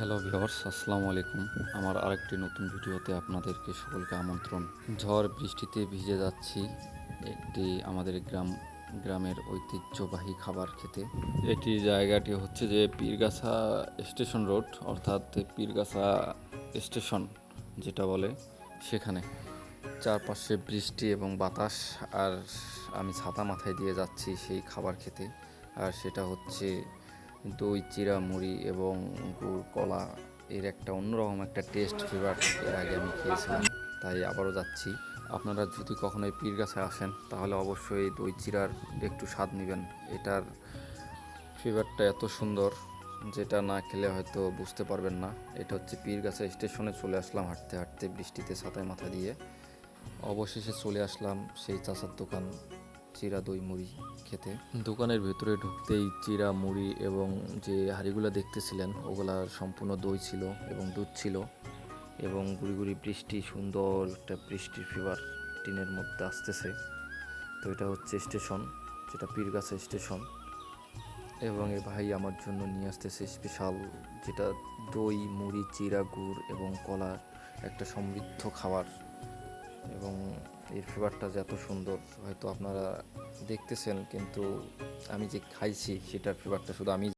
Hello viewers আসসালামু আলাইকুম। আমার আরেকটি নতুন ভিডিওতে আপনাদেরকে সকলকে আমন্ত্রণ। ঝড় বৃষ্টিতে ভিজে যাচ্ছি একটি আমাদের গ্রাম, গ্রামের ঐতিহ্যবাহী খাবার খেতে। এটি জায়গাটি হচ্ছে যে পীরগাছা স্টেশন রোড, অর্থাৎ পীরগাছা স্টেশন যেটা বলে সেখানে। চারপাশে বৃষ্টি এবং বাতাস, আর আমি ছাতা মাথায় দিয়ে যাচ্ছি সেই খাবার খেতে। আর সেটা হচ্ছে দই, চিরা মুড়ি এবং গুড়, কলা এর একটা অন্যরকম একটা টেস্ট ফ্লেভার এর আগে আমি খেয়েছিলাম, তাই আবারও যাচ্ছি। আপনারা যদি কখনো এই পীরগাছায় আসেন, তাহলে অবশ্যই দই, চিরার একটু স্বাদ নেবেন। এটার ফ্লেভারটা এত সুন্দর, যেটা না খেলে হয়তো বুঝতে পারবেন না। এটা হচ্ছে পীরগাছা স্টেশনে চলে আসলাম হাঁটতে হাঁটতে, বৃষ্টিতে ছাতায় মাথা দিয়ে। অবশেষে চলে আসলাম সেই চাচার দোকান। চিরা দই মুড়ি খেতে। দোকানের ভেতরে ঢুকতেই চিরা মুড়ি এবং যে হাঁড়িগুলো দেখতেছিলেন, ওগুলা সম্পূর্ণ দই ছিল এবং দুধ ছিল এবং গুড়ি গুড়ি বৃষ্টি, সুন্দর একটা বৃষ্টির ফিভার টিনের মধ্যে আসতেছে। তো এটা হচ্ছে স্টেশন, যেটা পীরগাছা স্টেশন। এবং এ ভাই আমার জন্য নিয়ে আসতেছে স্পেশাল যেটা দই, মুড়ি, চিরা, গুড় এবং কলার একটা সমৃদ্ধ খাবার। এবং এর ফ্লেভারটা যে এত সুন্দর, হয়তো আপনারা দেখতেছেন, কিন্তু আমি যে খাইছি, সেটার ফ্লেভারটা শুধু আমি